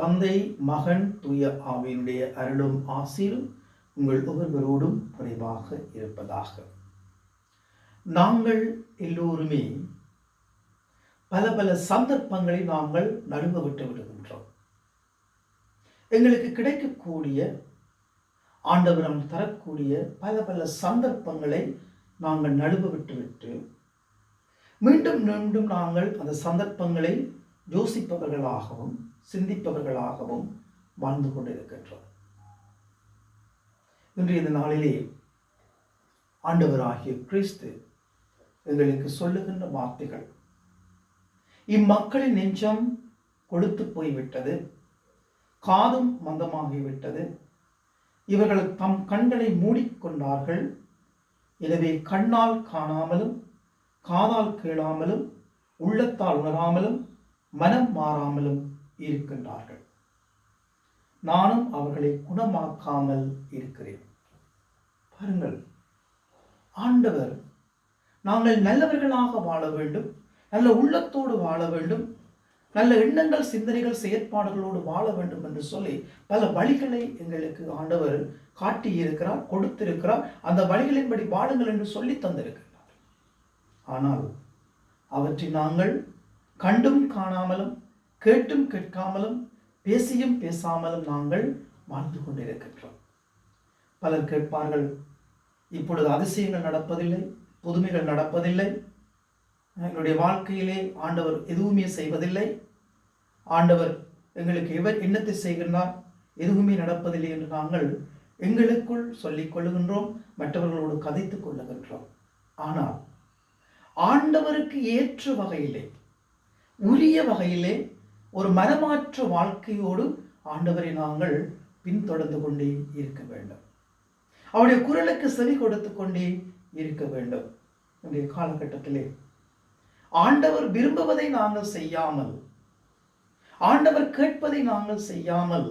தந்தை மகன் தூய ஆவியினுடைய அருளும் ஆசீரும் உங்கள் ஒவ்வொருவரோடும் குறைவாக இருப்பதாக. நாங்கள் எல்லோருமே பல பல சந்தர்ப்பங்களை நாங்கள் நழுவ விட்டு விடுகின்றோம். எங்களுக்கு கிடைக்கக்கூடிய ஆண்டவரம் தரக்கூடிய பல பல சந்தர்ப்பங்களை நாங்கள் நழுவ விட்டுவிட்டு மீண்டும் மீண்டும் நாங்கள் அந்த சந்தர்ப்பங்களை யோசிப்பவர்களாகவும் சிந்திப்பவர்களாகவும் வாழ்ந்து கொண்டிருக்கின்றோம். இன்றைய இந்த நாளிலே ஆண்டவராகிய கிறிஸ்து எங்களுக்கு சொல்லுகின்ற வார்த்தைகள் இம்மக்களின் நெஞ்சம் கொடுத்து போய்விட்டது காதும் மந்தமாகிவிட்டது இவர்கள் தம் கண்களை மூடிக்கொண்டார்கள் எனவே கண்ணால் காணாமலும் காதால் கேளாமலும் உள்ளத்தால் உணராமலும் மனம் மாறாமலும் இருக்கின்றார்கள். நானும் அவர்களை குணமாக்காமல் இருக்கிறேன். பாருங்கள் ஆண்டவர் நாங்கள் நல்லவர்களாக வாழ வேண்டும் நல்ல உள்ளத்தோடு வாழ வேண்டும் நல்ல எண்ணங்கள் சிந்தனைகள் செயற்பாடுகளோடு வாழ வேண்டும் என்று சொல்லி பல வழிகளை எங்களுக்கு ஆண்டவர் காட்டியிருக்கிறார் கொடுத்திருக்கிறார். அந்த வழிகளின்படி வாழுங்கள் என்று சொல்லி தந்திருக்கிறார் ஆனால் அவற்றை நாங்கள் கண்டும் காணாமலும் கேட்டும் கேட்காமலும் பேசியும் பேசாமலும் நாங்கள் வாழ்ந்து கொண்டிருக்கின்றோம். பலர் கேட்பார்கள் இப்பொழுது அதிசயங்கள் நடப்பதில்லை புதுமைகள் நடப்பதில்லை. எங்களுடைய வாழ்க்கையிலே ஆண்டவர் எதுவுமே செய்வதில்லை. ஆண்டவர் எங்களுக்கு எவர் என்னத்தை செய்கின்றார்? எதுவுமே நடப்பதில்லை என்று நாங்கள் எங்களுக்குள் சொல்லிக் கொள்ளுகின்றோம் மற்றவர்களோடு கதைத்துக் கொள்ளுகின்றோம். ஆனால் ஆண்டவருக்கு ஏற்ற வகையிலே உரிய வகையிலே ஒரு மனமாற்ற வாழ்க்கையோடு ஆண்டவரை நாங்கள் பின்தொடர்ந்து கொண்டே இருக்க வேண்டும். அவருடைய குரலுக்கு செவி கொடுத்து கொண்டே இருக்க வேண்டும். இன்றைய காலகட்டத்திலே ஆண்டவர் விரும்புவதை நாங்கள் செய்யாமல் ஆண்டவர் கேட்பதை நாங்கள் செய்யாமல்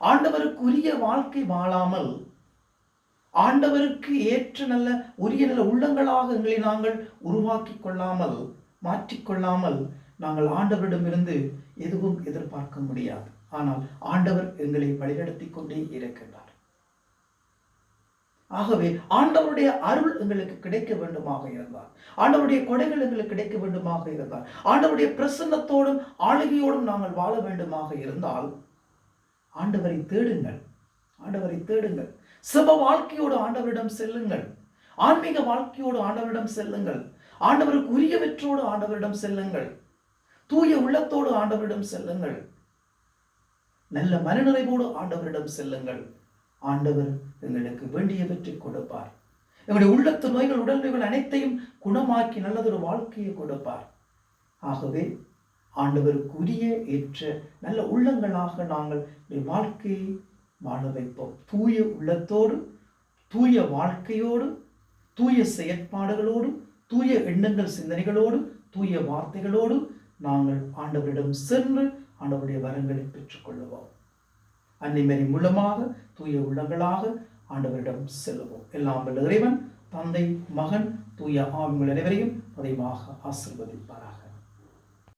ஆண்டவருக்குரிய வாழ்க்கை வாழாமல் ஆண்டவருக்கு ஏற்ற நல்ல உரிய நல்ல உள்ளங்களாக எங்களை நாங்கள் உருவாக்கி கொள்ளாமல் மாற்றிக்கொள்ளாமல் நாங்கள் ஆண்டவரிடமிருந்து எதுவும் எதிர்பார்க்க முடியாது. ஆனால் ஆண்டவர் எங்களை வழிநடத்தி கொண்டே இருக்கின்றார். ஆகவே ஆண்டவருடைய அருள் எங்களுக்கு கிடைக்க வேண்டுமாக இருந்தார். ஆண்டவருடைய கொடைகள் எங்களுக்கு கிடைக்க வேண்டுமாக இருந்தால் ஆண்டவருடைய பிரசன்னத்தோடும் ஆளுகையோடும் நாங்கள் வாழ வேண்டுமாக இருந்தால் ஆண்டவரை தேடுங்கள். ஆண்டவரை தேடுங்கள். சிவ வாழ்க்கையோடு ஆண்டவரிடம் செல்லுங்கள். ஆன்மீக வாழ்க்கையோடு ஆண்டவரிடம் செல்லுங்கள். ஆண்டவருக்கு உரியவற்றோடு ஆண்டவரிடம் செல்லுங்கள். தூய உள்ளத்தோடு ஆண்டவரிடம் செல்லுங்கள். நல்ல மனநிறைவோடு ஆண்டவரிடம் செல்லுங்கள். ஆண்டவர் எங்களுக்கு வேண்டியவற்றை கொடுப்பார். எங்களுடைய உள்ளத்து நோய்கள் உடல் நோய்கள் அனைத்தையும் குணமாக்கி நல்லதொரு வாழ்க்கையை கொடுப்பார். ஆகவே ஆண்டவருக்குரிய ஏற்ற நல்ல உள்ளங்களாக நாங்கள் வாழ்க்கையை வாழ வைப்போம். தூய உள்ளத்தோடு தூய வாழ்க்கையோடு தூய செயற்பாடுகளோடு தூய எண்ணங்கள் சிந்தனைகளோடு தூய வார்த்தைகளோடு நாங்கள் ஆண்டவரிடம் சென்று ஆண்டவருடைய வரங்களை பெற்றுக்கொள்ளுவோம். அன்னிமரி மூலமாக தூய உள்ளங்களாக ஆண்டவரிடம் செல்லுவோம் எல்லாம் இறைவன் தந்தை மகன் தூய ஆவிகள் அனைவரையும் பதிவாக ஆசிர்வதிப்பாராக.